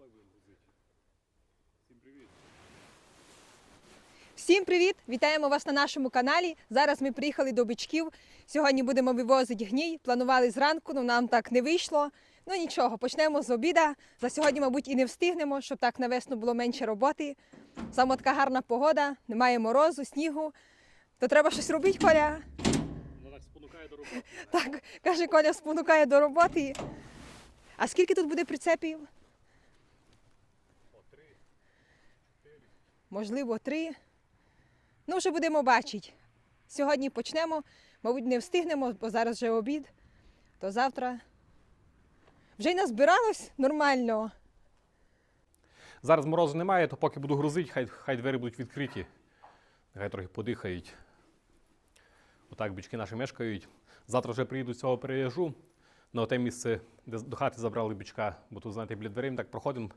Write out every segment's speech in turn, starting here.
так будемо грузити. Всім привіт. Всім привіт! Вітаємо вас на нашому каналі. Зараз ми приїхали до бичків. Сьогодні будемо вивозити гній. Планували зранку, але нам так не вийшло. Ну нічого, почнемо з обіда. За сьогодні, мабуть, і не встигнемо, щоб так на весну було менше роботи. Саме така гарна погода, немає морозу, снігу. То треба щось робити, Коля. Вона так спонукає до роботи. Так, каже, Коля спонукає до роботи. А скільки тут буде прицепів? О, три. Можливо, три. Ну, вже будемо бачити. Сьогодні почнемо, мабуть, не встигнемо, бо зараз вже обід, то завтра. Вже й назбиралось нормально. Зараз морозу немає, то поки буду грузити, хай, хай двері будуть відкриті. Нехай трохи подихають. Отак бички наші мешкають. Завтра вже приїду з цього переїжджу на те місце, де до хати забрали бичка, бо тут, знаєте, біля дверей ми так проходимо.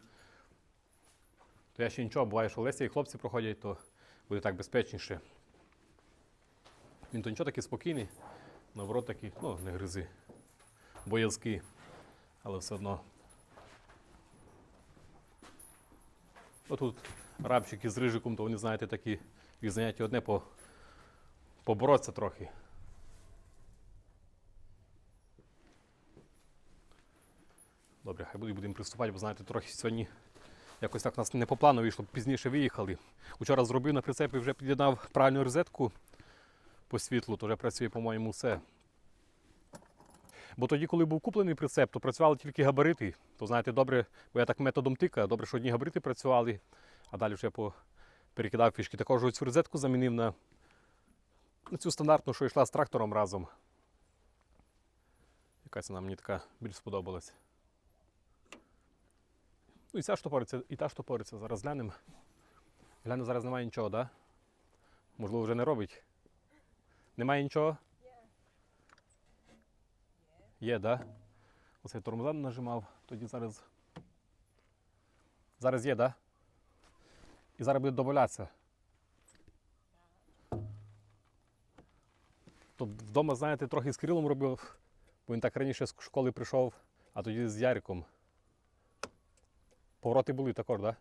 То я ще нічого, буває, що Леся і хлопці проходять, то буде так безпечніше. Він то нічого такий спокійний, наоборот такий, ну, не гризи, боязкий, але все одно. Отут рабчики з рижиком, то вони, знаєте, такі їх заняття одне по, поборотися трохи. Добре, хай будемо приступати, бо знаєте, трохи сьогодні якось так у нас не по плану вийшло, пізніше виїхали. Учора зробив на прицепі, вже під'єднав правильну розетку по світлу, то вже працює, по-моєму, все. Бо тоді, коли був куплений прицеп, то працювали тільки габарити. То знаєте, добре, бо я так методом тика, добре, що одні габарити працювали, а далі вже по... перекидав фішки. Також цю розетку замінив на цю стандартну, що йшла з трактором разом. Якась вона мені така більш сподобалась. Ну і ця штопориться, і та штопориться. Зараз глянемо. Глянемо, зараз немає нічого, так? Да? Можливо, вже не робить. Немає нічого? Є, так? Да? Оцей тормозан нажимав, тоді зараз. Зараз є, так? Да? І зараз буде додатися. То вдома, знаєте, трохи з Кирилом робив, бо він так раніше з школи прийшов, а тоді з Яриком. Повороти були також, так? Да?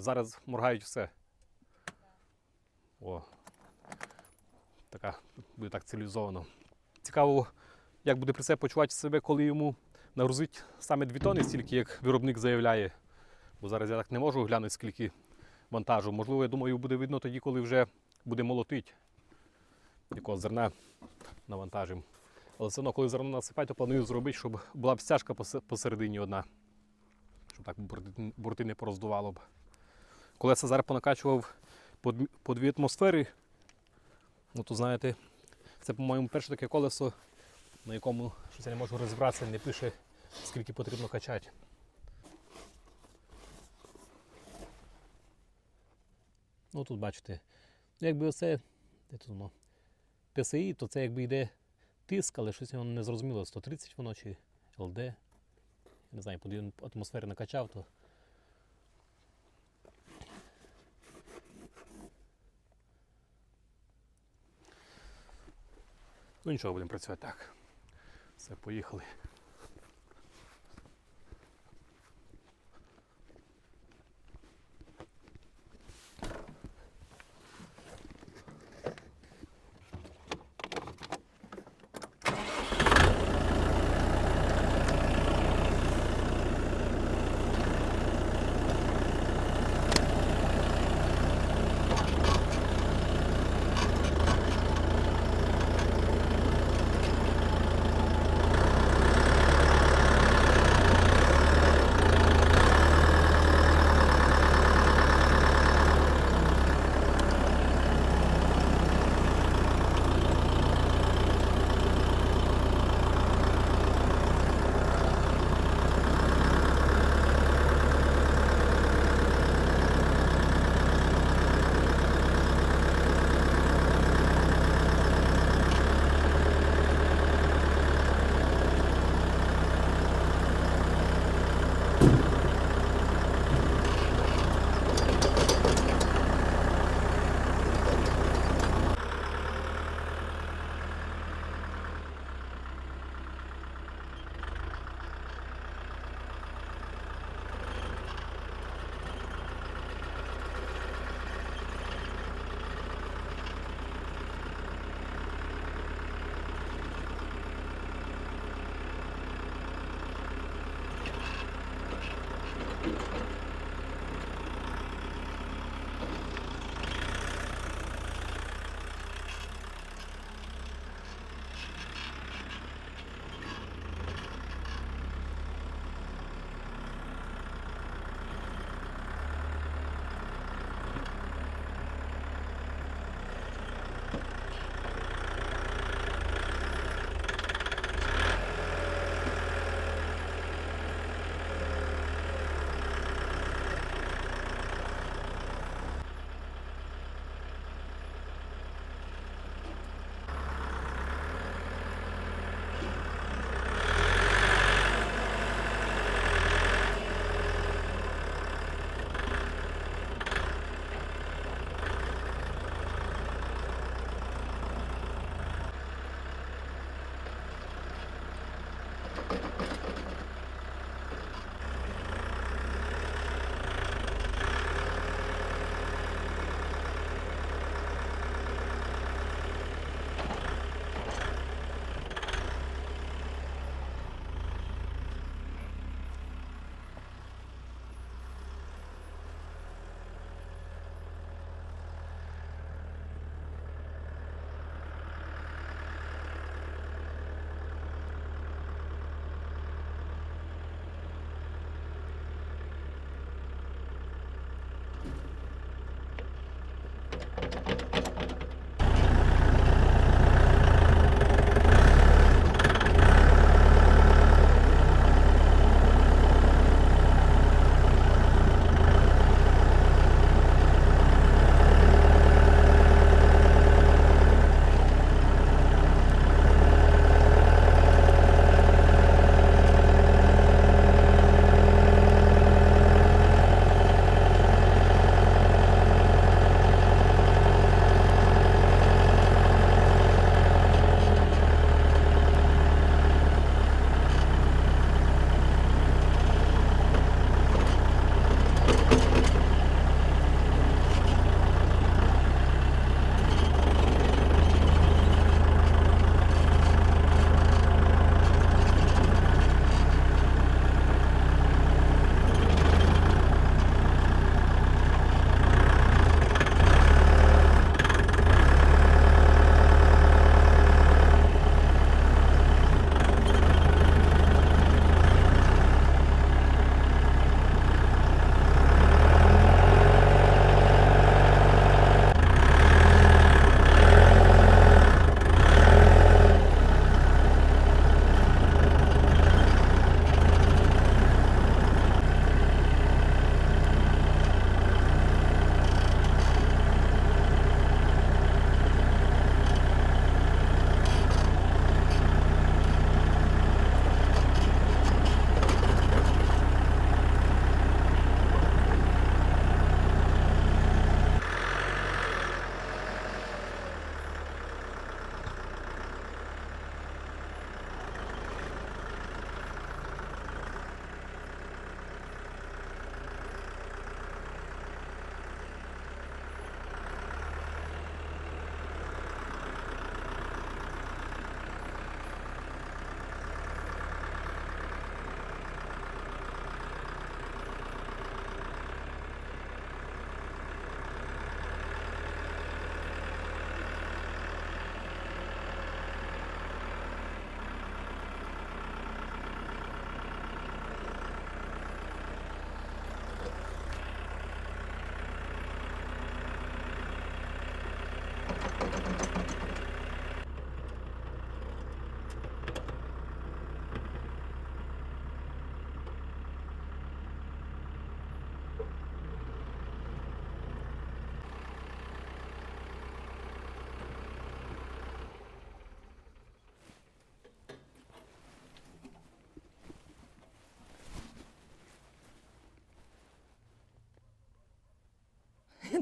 Зараз моргають все. О, така буде так цивілізовано. Цікаво, як буде прицеп почувати себе, коли йому нагрузить саме 2 тони, стільки як виробник заявляє. Бо зараз я так не можу глянути, скільки вантажу. Можливо, я думаю, буде видно тоді, коли вже буде молотить якого зерна навантажимо. Але все одно, коли зерно насипати, то планую зробити, щоб була б стяжка посередині одна. Щоб так борти- не пороздувало б. Колеса зараз понакачував по дві- атмосфери. Ну то знаєте, це, по-моєму, перше таке колесо, на якому щось я не можу розібратися, не пише, скільки потрібно качати. Ну тут бачите, якби оце, де тут воно, ПСІ, то це якби йде тиск, але щось його не зрозуміло, 130 воно чи ЛД. Не знаю, по дві атмосфери накачав, то Ну нічого, будемо працювати так. Все, поїхали.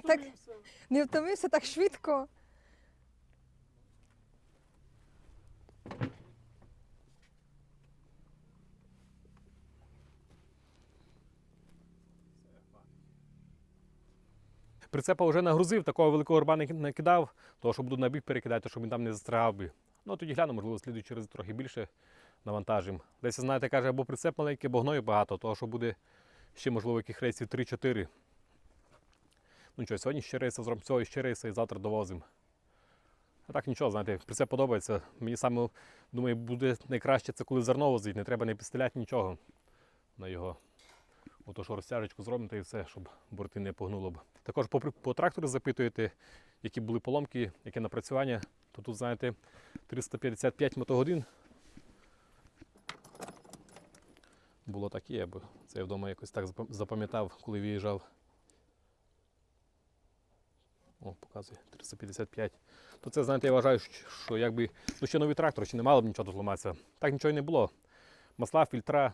Так не втомився так швидко. Прицепа вже нагрузив, такого великого горба не ки- кидав, того, що буду на бік перекидати, щоб він там не застрягав би. Ну тоді гляну, можливо, слідуючий раз трохи більше навантажим. Десь, знаєте, каже, або прицеп маленький, або гною багато, того, що буде ще, можливо, яких рейсів 3-4. Ну нічого, сьогодні ще рейси зробимо, цього ще рейси і завтра довозимо. А так нічого, знаєте, прицеп подобається. Мені саме, думаю, буде найкраще це коли зерно возить, не треба не підстріляти нічого на його. Ото що розтяжечку зробимо, та і все, щоб борти не погнуло б. Також по, по трактору запитуєте, які були поломки, яке напрацювання. То тут, знаєте, 355 мотогодин. Було таке, бо це я вдома якось так запам'ятав, коли виїжджав. О, показує 355. То це, знаєте, я вважаю, що- якби ну ще новий трактор, ще не мало б нічого тут ламатися. Так нічого й не було. Масла, фільтра,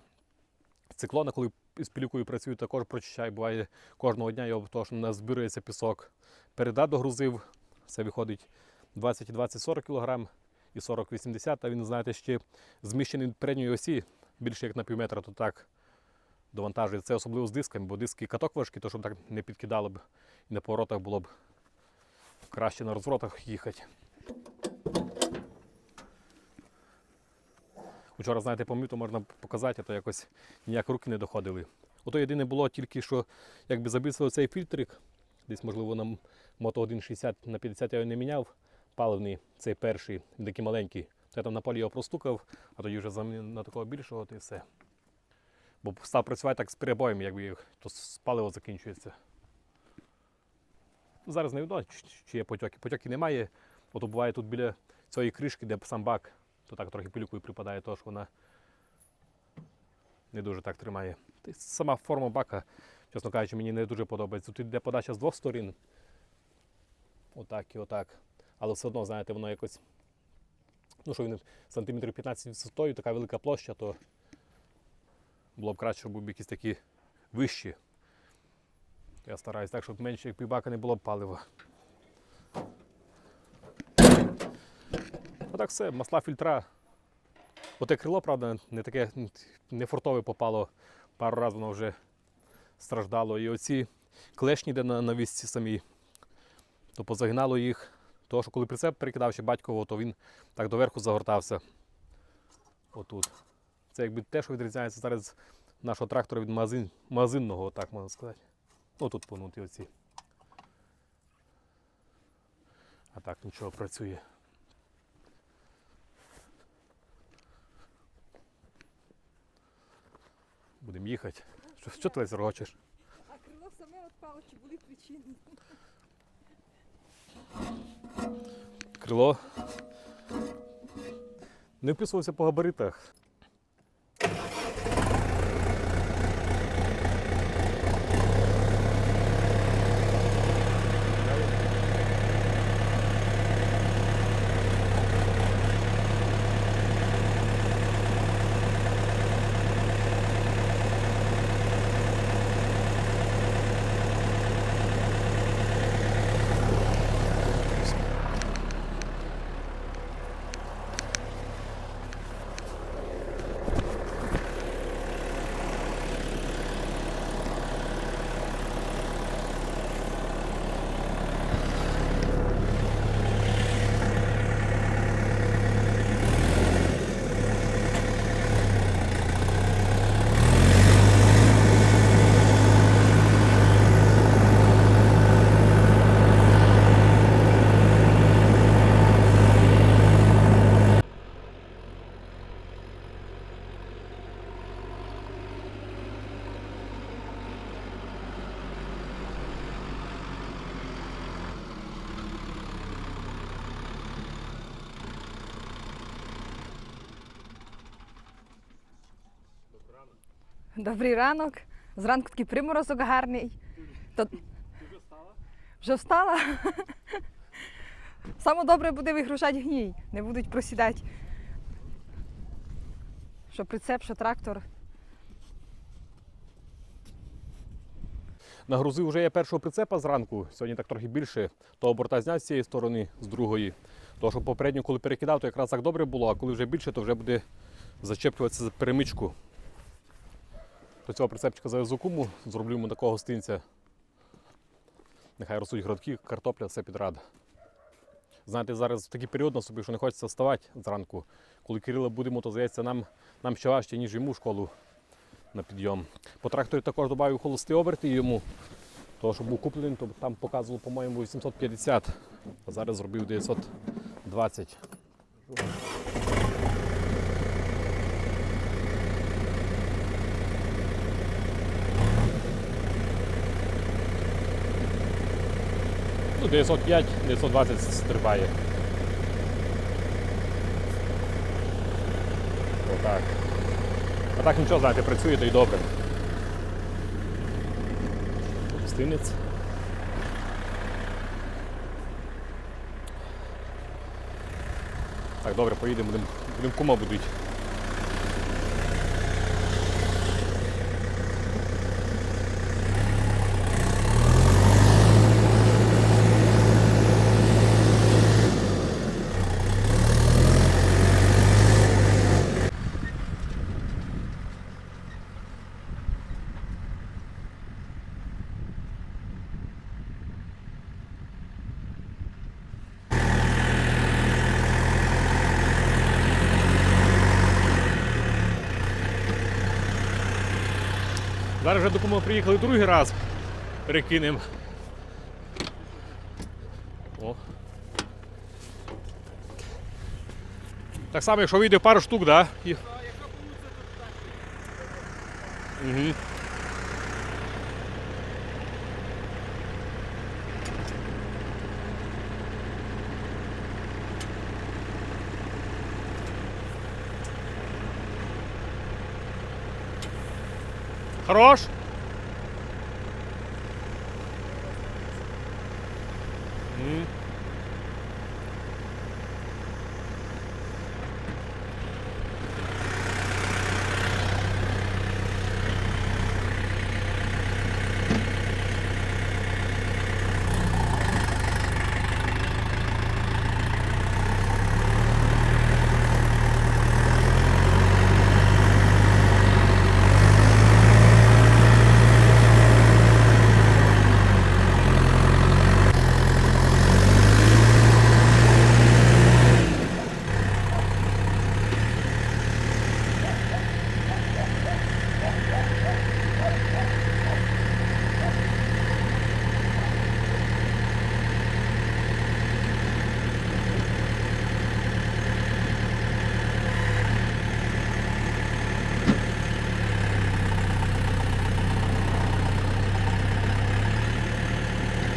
циклона, коли з пілюкою працюю, також прочищаю. Буває кожного дня його, тому що нас збирається пісок. Передат догрузив, це виходить 20 20 40 кг і 40 80 а він, знаєте, ще зміщений передньої осі, більше як на пів метра, то так довантажує. Це особливо з дисками, бо диски каток важкі, то щоб так не підкидало б і на поворотах було б краще на розворотах їхати. Вчора, знаєте, помив, то можна показати, а то якось ніяк руки не доходили. Ото єдине було тільки, що якби забився цей фільтрик, десь, можливо, на мото 1,60 на 50 я його не міняв, паливний, цей перший, такий маленький. То я там на полі його простукав, а тоді вже замінив на такого більшого, то і все. Бо став працювати так з перебоєм, якби то паливо закінчується. Зараз не відомо, чи- є потьоки. Потьоки немає. Ото буває тут біля цієї кришки, де сам бак, то так трохи пилюкою припадає, то що вона не дуже так тримає. Сама форма бака, чесно кажучи, мені не дуже подобається. Тут йде подача з двох сторін. Отак і отак. Але все одно, знаєте, воно якось. Ну, що він сантиметрів 15 висотою, така велика площа, то було б краще, щоб був якісь такі вищі. Я стараюсь так, щоб менше як півбака не було б палива. А так все, масла фільтра. Оте крило, правда, не таке не фортове попало. Пару разів воно вже страждало. І оці клешні, де на, на вісці самі, то позагинало їх. Тому що коли прицеп перекидав ще батьково, то він так доверху загортався. Отут. Це якби те, що відрізняється зараз нашого трактора від магазин, магазинного, так можна сказати. Ну тут погнуті оці. А так нічого працює. Будемо їхати. Що, що ти рогочеш? А крило саме відпало, чи були причини? Крило. Не вписувався по габаритах. Добрий ранок. Зранку такий приморозок гарний. То... Вже встала? Саме добре буде вигружати гній, не будуть просідати. Що прицеп, що трактор. Нагрузив вже я першого прицепа зранку, сьогодні так трохи більше. Того борта зняв з цієї сторони, з другої. Тому що попередньо, коли перекидав, то якраз так добре було, а коли вже більше, то вже буде зачеплюватися за перемичку. До цього прицепчика завезу куму, зроблю йому такого гостинця. Нехай ростуть градки, картопля, все підряд. Знаєте, зараз такий період на що не хочеться вставати зранку. Коли Кирила будемо, то здається, нам, нам ще важче, ніж йому в школу на підйом. По тракторі також додаю холості оберти йому. Того, що був куплений, то там показувало, по-моєму, 850, а зараз зробив 920. Ну, 905, 920 стрибає. Отак. А так нічого, знаєте, працює, то й добре. Гостинець. Так, добре, поїдемо, будемо будем кума будуть. Зараз вже до кума приїхали другий раз. Перекинемо. Так само, якщо вийде пару штук, да? І... Угу. Хорош?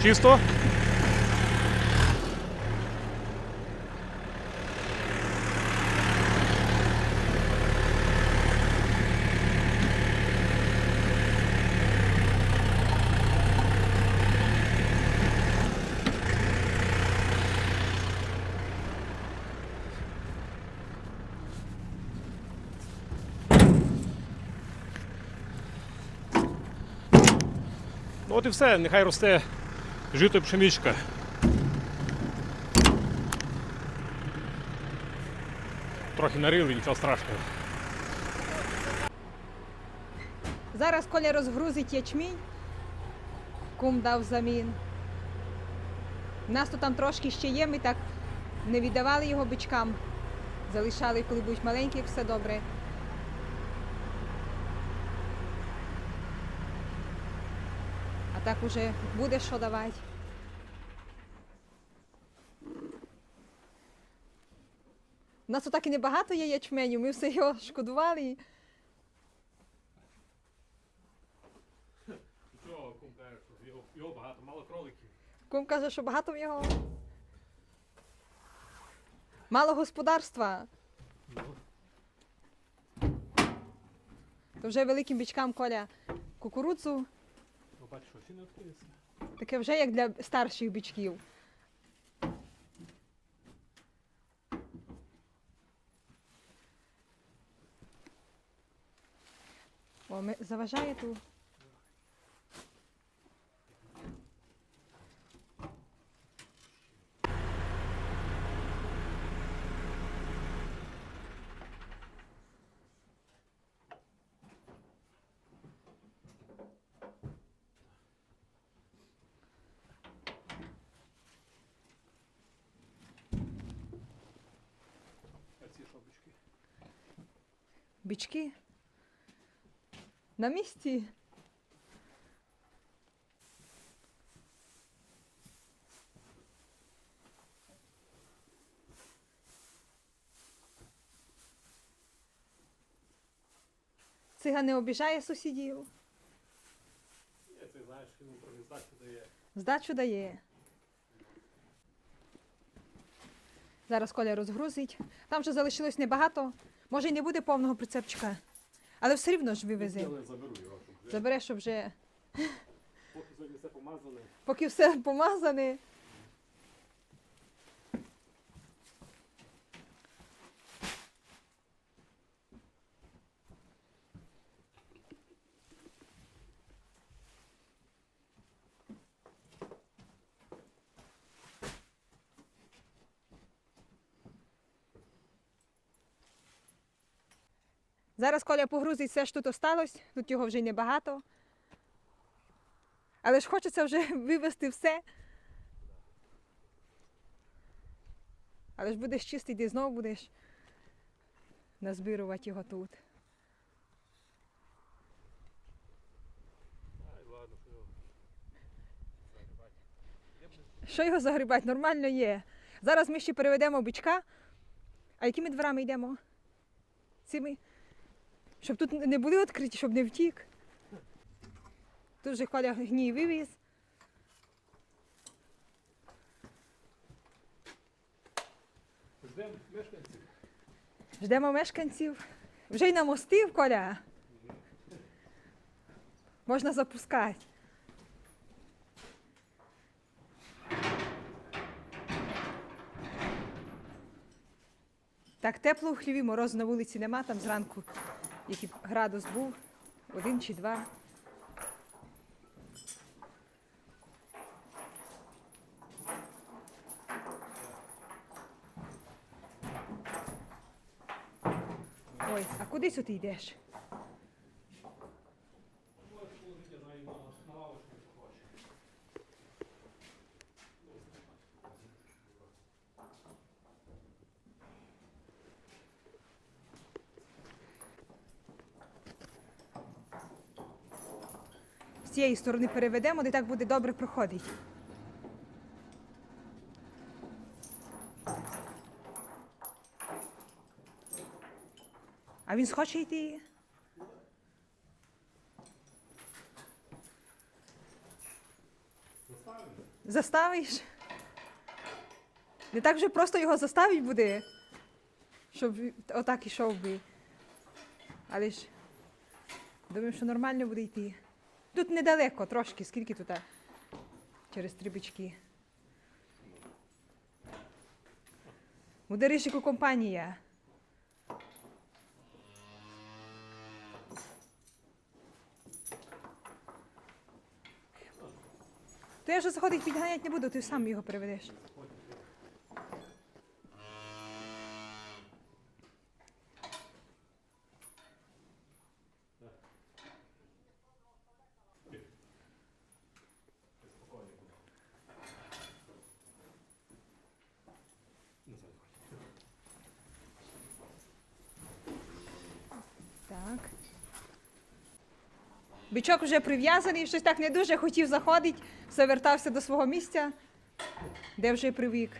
Чисто? Ну от і все, нехай росте жито пшеничка. Трохи нарили, нічого страшного. Зараз Коля розгрузить ячмінь. Кум дав замін. У нас тут там трошки ще є, ми так не віддавали його бичкам. Залишали, коли будуть маленькі, все добре. А так уже буде що давати. У нас тут так і небагато є ячменю, ми все його шкодували. Що, кум каже, що його, його багато, мало кроликів. Кум каже, що багато в його. Мало господарства. Ну, То вже великим бічкам коля кукурудзу, що всі не таке вже як для старших бічків. О, ми, заважає тут. Бички. На місці. Циган не обіжає сусідів. Ні, це знаєш, йому про здачу дає. Здачу дає. Зараз Коля розгрузить. Там вже залишилось небагато. Може й не буде повного прицепчика. Але все рівно ж вивезе. Але заберу його, щоб вже, Забереш, щоб вже поки сьогодні все помазане. поки все помазане. Зараз Коля погрузить все, що тут осталось, тут його вже небагато. Але ж хочеться вже вивезти все. Але ж будеш чистий, ти знову будеш назбирувати його тут. Що його загрібати? Нормально є. Зараз ми ще переведемо бичка. А якими дверами йдемо? Цими? Щоб тут не були відкриті, щоб не втік. Тут вже Коля гній вивіз. Ждемо мешканців. Ждемо мешканців. Вже й намостив, Коля. Можна запускати. Так, тепло у хліві, морозу на вулиці нема, там зранку який градус був, один чи два. Ой, а куди сюди йдеш? Можеш положити на, на, на лавочку, якщо хочеш. З цієї сторони переведемо, де так буде добре проходити. А він схоче йти. Заставиш? Не так вже просто його заставить буде, щоб отак ішов би. Але ж думаю, що нормально буде йти. Тут недалеко трошки, скільки тут? Через три бички. У Деришику компанія. То я вже заходить підганяти не буду, ти сам його переведеш. Бичок вже прив'язаний, щось так не дуже хотів заходити, все вертався до свого місця, де вже привик.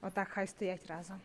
Отак хай стоять разом.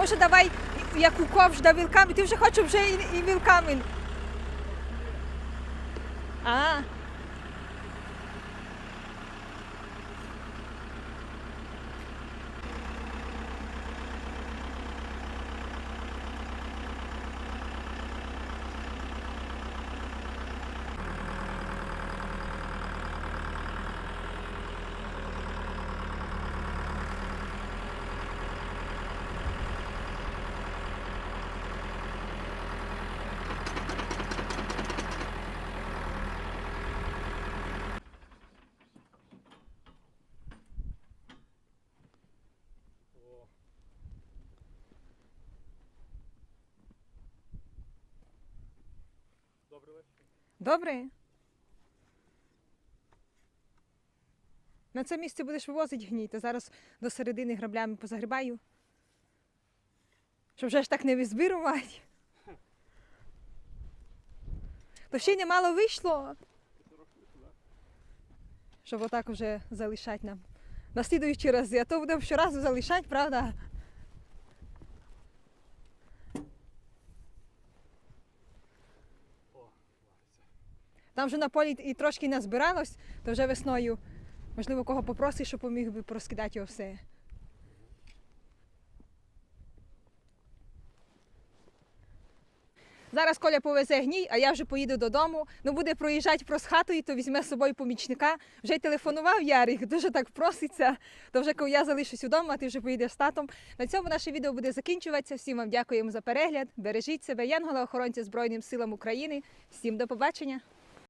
Може давай як у ковш да вілками, ти вже хочеш вже і, і вілками. А. Добрий вечір. Добре. На це місце будеш вивозити гній, то зараз до середини граблями позагрібаю. Щоб вже ж так не візбирувати. То ще й немало вийшло. Щоб отак вже залишати нам. На слідуючі рази, а то будемо щоразу залишати, правда? О, вариться. Там вже на полі і трошки назбиралось, то вже весною, можливо, кого попросиш, щоб поміг би порозкидати його все. Зараз Коля повезе гній, а я вже поїду додому. Ну буде проїжджати про хатою, то візьме з собою помічника. Вже й телефонував Ярик, дуже так проситься. То вже коли я залишусь вдома, ти вже поїдеш з татом. На цьому наше відео буде закінчуватися. Всім вам дякуємо за перегляд. Бережіть себе, Янгола, охоронця Збройним силам України. Всім до побачення!